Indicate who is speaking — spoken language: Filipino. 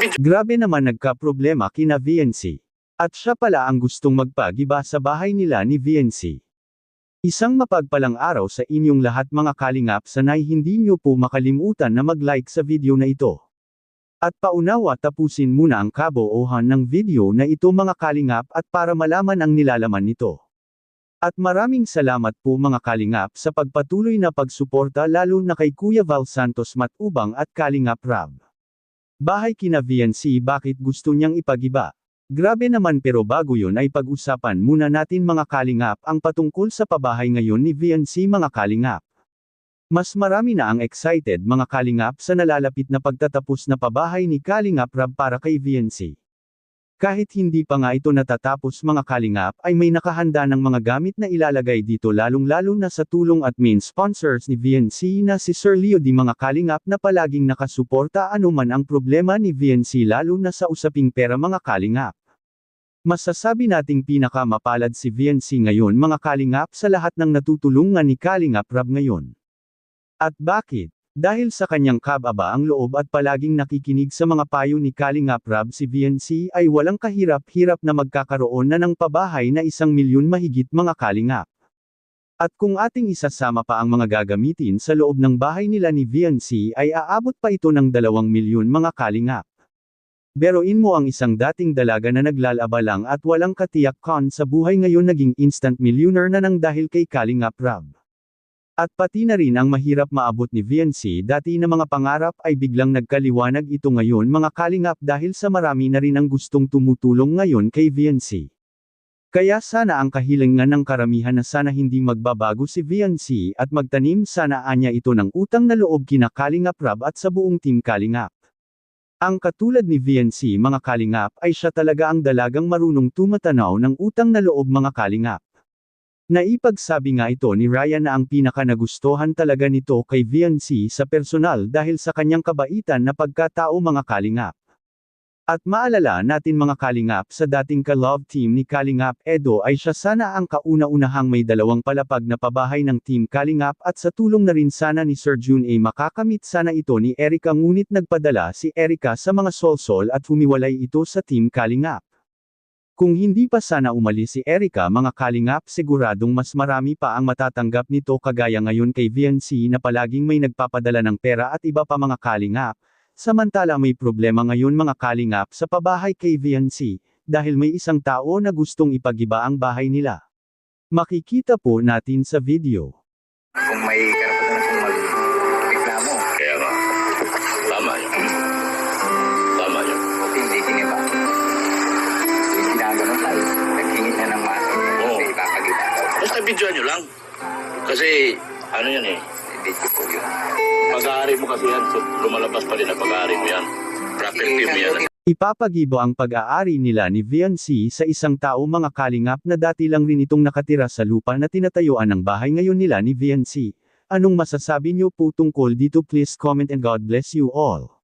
Speaker 1: Grabe naman nagka-problema kina VNC. At siya pala ang gustong magpagiba sa bahay nila ni VNC. Isang mapagpalang araw sa inyong lahat mga kalingap sanay hindi nyo po makalimutan na mag-like sa video na ito. At paunawa tapusin muna ang kaboohan ng video na ito mga kalingap at para malaman ang nilalaman nito. At maraming salamat po mga kalingap sa pagpatuloy na pagsuporta lalo na kay Kuya Val Santos Matubang at Kalingap Rab. Bahay kina VNC bakit gusto niyang ipagiba? Grabe naman pero bago yun ay pag-usapan muna natin mga kalingap ang patungkol sa pabahay ngayon ni VNC mga kalingap. Mas marami na ang excited mga kalingap sa nalalapit na pagtatapos na pabahay ni Kalingap Rab para kay VNC. Kahit hindi pa nga ito natatapos mga kalingap ay may nakahanda ng mga gamit na ilalagay dito lalong-lalo na sa tulong at main sponsors ni VNC na si Sir Leo di mga kalingap na palaging nakasuporta anuman ang problema ni VNC lalo na sa usaping pera mga kalingap. Masasabi nating pinakamapalad si VNC ngayon mga kalingap sa lahat ng natutulungan ni Kalingap Rab ngayon. At bakit? Dahil sa kanyang kababa ang loob at palaging nakikinig sa mga payo ni Kalingap Rab si VNC ay walang kahirap-hirap na magkakaroon na ng pabahay na isang milyon mahigit mga kalingap. At kung ating isasama pa ang mga gagamitin sa loob ng bahay nila ni VNC ay aabot pa ito ng dalawang milyon mga kalingap. Beroin mo ang isang dating dalaga na naglalaba lang at walang katiyak con sa buhay ngayon naging instant millionaire na nang dahil kay Kalingap Rab. At pati na rin ang mahirap maabot ni VNC dati na mga pangarap ay biglang nagkaliwanag ito ngayon mga kalingap dahil sa marami na rin ang gustong tumutulong ngayon kay VNC. Kaya sana ang kahilingan ng karamihan na sana hindi magbabago si VNC at magtanim sana anya ito ng utang na loob kina Kalingap Rab at sa buong team Kalingap. Ang katulad ni VNC mga kalingap ay siya talaga ang dalagang marunong tumatanaw ng utang na loob mga kalingap. Naipagsabi nga ito ni Ryan na ang pinaka nagustuhan talaga nito kay VNC sa personal dahil sa kanyang kabaitan na pagkatao mga kalingap. At maalala natin mga kalingap sa dating ka-love team ni Kalingap Edo ay siya sana ang kauna-unahang may dalawang palapag na pabahay ng team Kalingap at sa tulong na rin sana ni Sir June ay makakamit sana ito ni Erica ngunit nagpadala si Erica sa mga solsol at humiwalay ito sa team Kalingap. Kung hindi pa sana umalis si Erica mga kalingap siguradong mas marami pa ang matatanggap nito kagaya ngayon kay VNC na palaging may nagpapadala ng pera at iba pa mga kalingap. Samantala may problema ngayon mga kalingap sa pabahay kay VNC, dahil may isang tao na gustong ipagiba ang bahay nila. Makikita po natin sa video.
Speaker 2: Videoan nyo lang. Kasi, ano yan eh.
Speaker 3: Hindi ko po yun.
Speaker 2: Pag-aari mo kasi yan. So, lumalabas pa rin ang pag-aari mo yan. Property mo yan.
Speaker 1: Ipapagibo ang pag-aari nila ni VNC sa isang tao mga kalingap na dati lang rin itong nakatira sa lupa na tinatayuan ng bahay ngayon nila ni VNC. Anong masasabi niyo po tungkol dito please comment and God bless you all.